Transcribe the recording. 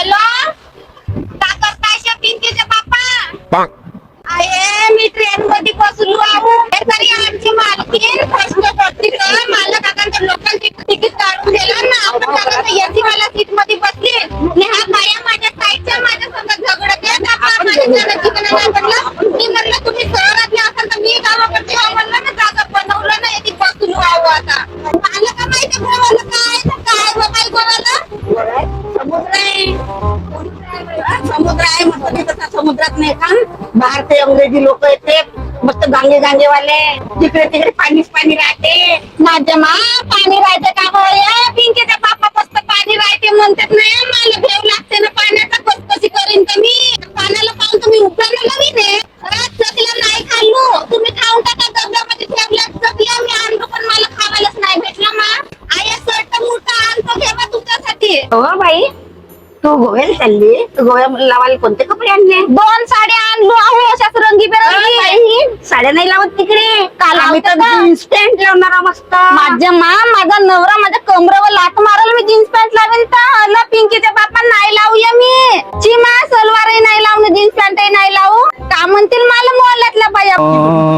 Hello का करताय पिंकीचे पापा आहे मी ट्रेन मध्ये बसलो आहो तरी आमची मालकीन प्रश्न करते का मला काकांच्या लोकल तिकीट काढून दिलं ना. आपण काकांच्या एसी वाला सीटमध्ये बसली. आणि हा बाया माझ्या साईडच्या माझ्या संग झगडत आहे. काका माझ्या नाही म्हणलं मी म्हणलं तुम्ही शहरातले असाल तर मी गावाकडचे म्हणलं ना जागा बनवलं ना याची बसलो आहो आता. मला का माहिती समुद्र आहे समुद्र आहे म्हणतो ते तसा समुद्रात नाही का? बाहेरचे अंग्रेजी लोक येते. मस्त गांगे गांगे वाले तिकडे तिकडे पाणीच पाणी राहते. माझ्या मा पाणी राहते का या पिंकीच्या बापा मस्त पाणी राहते म्हणतात नाही मला भेव लागते ना पाण्याचा. कस कशी करीन का मी? पाण्याला पाहून तुम्ही उभ्याला नवीन आहे. चकल्या नाही खाल्लो. तुम्ही खाऊन टाका डब्यामध्ये ठेवल्या चकल्या मी. आणलो पण मला खावायलाच नाही भेटला मा. आया सर्ट मोठा आणतो ठेवा तुमच्यासाठी हो बाई. तू गोव्याला चालली? तू गोव्याला लावायला कोणते कपडे आणले? दोन साड्या आणलो अहो अशाच रंगी बेरंगी. साड्या नाही लावत तिकडे. काल आम्ही तर जीन्स पॅन्ट लावणार मस्त. माझ्या मा माझा नवरा माझ्या कमरावर लाट मारल मी जीन्स पॅन्ट लावेल तर. अला पिंकीच्या बापा नाही लावूया मी. चिमा सलवारही नाही लावून जीन्स पॅन्टही नाही लावू. का म्हणतील मला मोहल्ल्यातल्या बाया?